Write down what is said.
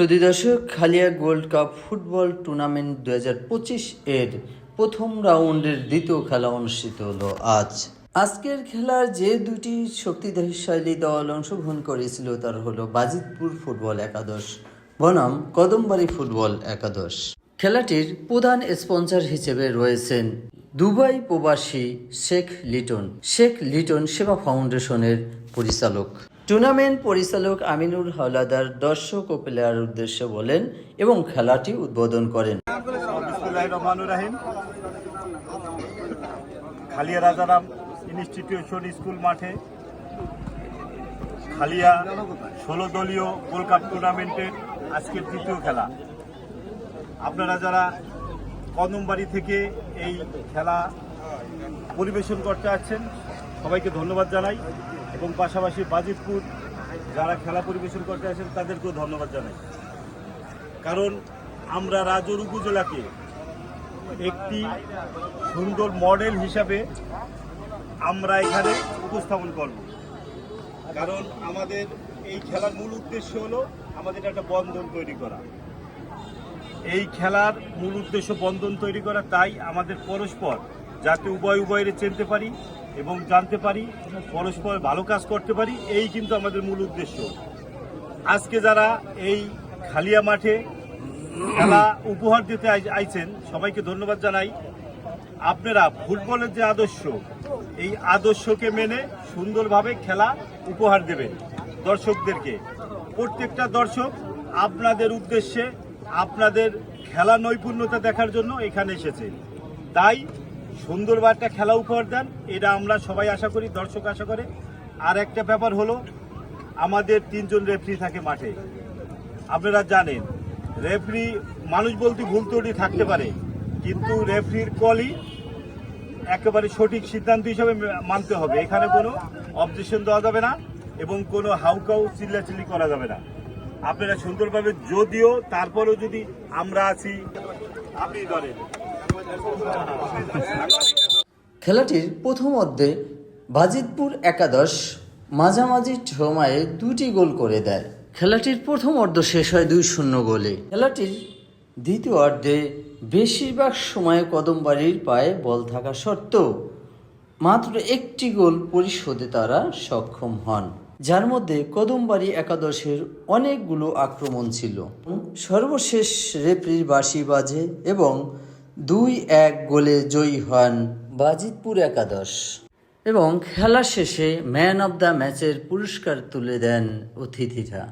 সুদী দর্শক Khalia gold cup football tournament দু এর প্রথম রাউন্ডের দ্বিতীয় খেলা অনুষ্ঠিত হলো আজ। আজকের খেলার যে দুটি শক্তিশালী দল অংশগ্রহণ করেছিল তার হলো বাজিতপুর ফুটবল একাদশ, বনাম কদমবাড়ি ফুটবল একাদশ। খেলাটির প্রধান স্পন্সর হিসেবে রয়েছেন দুবাই প্রবাসী শেখ লিটন। শেখ লিটন সেবা ফাউন্ডেশনের পরিচালক। টুর্নামেন্ট পরিচালক আমিনুর হাওলাদার দর্শক ও প্লেয়ার উদ্দেশ্যে বলেন এবং খেলাটি উদ্বোধন করেন। খালিয়া রাজারাম ইনস্টিটিউশন স্কুল মাঠে খালিয়া ষোলো দলীয় গোল্ড কাপ টুর্নামেন্টের আজকের তৃতীয় খেলা। আপনারা যারা কদমবাড়ি থেকে এই খেলা পরিবেশন করতে আসছেন, সবাইকে ধন্যবাদ জানাই। এবং পাশাপাশি বাজিতপুর যারা খেলা পরিবেশন করতে আসেন, তাদেরকেও ধন্যবাদ জানাই। কারণ আমরা রাজর উপজেলাকে একটি সুন্দর মডেল হিসাবে আমরা এখানে উপস্থাপন করব। কারণ আমাদের এই খেলার মূল উদ্দেশ্য হলো আমাদের একটা বন্ধন তৈরি করা। এই খেলার মূল উদ্দেশ্য বন্ধন তৈরি করা, তাই আমাদের পরস্পর যাতে উভয় উভয়ের চিনতে পারি এবং জানতে পারি, পরস্পর ভালো কাজ করতে পারি, এই কিন্তু আমাদের মূল উদ্দেশ্য। আজকে যারা এই খালিয়া মাঠে খেলা উপহার দিতে আইছেন, সবাইকে ধন্যবাদ জানাই। আপনারা ফুটবলের যে আদর্শ, এই আদর্শকে মেনে সুন্দরভাবে খেলা উপহার দেবেন দর্শকদেরকে। প্রত্যেকটা দর্শক আপনাদের উদ্দেশ্যে আপনাদের খেলা নৈপুণ্যতা দেখার জন্য এখানে এসেছে। তাই সুন্দরভাবে একটা খেলা উপহার দেন এটা আমরা সবাই আশা করি, দর্শক আশা করে। আর একটা ব্যাপার হলো, আমাদের তিনজন রেফারি থাকে মাঠে। আপনারা জানেন রেফারি মানুষ বলতে ভুল ত্রুটি থাকতে পারে, কিন্তু রেফারির কলই একেবারে সঠিক সিদ্ধান্ত হিসাবে মানতে হবে। এখানে কোনো অবজেকশন দেওয়া যাবে না এবং কোনো হাউকাউ চিল্লাচিল্লি করা যাবে না। আপনারা সুন্দরভাবে যদিও, তারপরেও যদি আমরা আছি, আপনি ধরেন। খেলাটির প্রথম অর্ধে বাজিতপুর একাদশ মাঝামাঝি সময়ে দুটি গোল করে দেয়। খেলাটির প্রথম অর্ধ শেষ হয় দুই শূন্য গোলে। খেলাটির দ্বিতীয় অর্ধে বেশিরভাগ সময়ে কদমবাড়ির পায়ে বল থাকা সত্ত্বেও মাত্র একটি গোল পরিশোধে তারা সক্ষম হন, যার মধ্যে কদমবাড়ি একাদশের অনেকগুলো আক্রমণ ছিল। সর্বশেষ রেফরির বাঁশি বাজে এবং দুই এক গোলে জয়ী হন বাজিতপুর একাদশ। এবং খেলা শেষে ম্যান অব দ্য ম্যাচের পুরস্কার তুলে দেন অতিথিরা।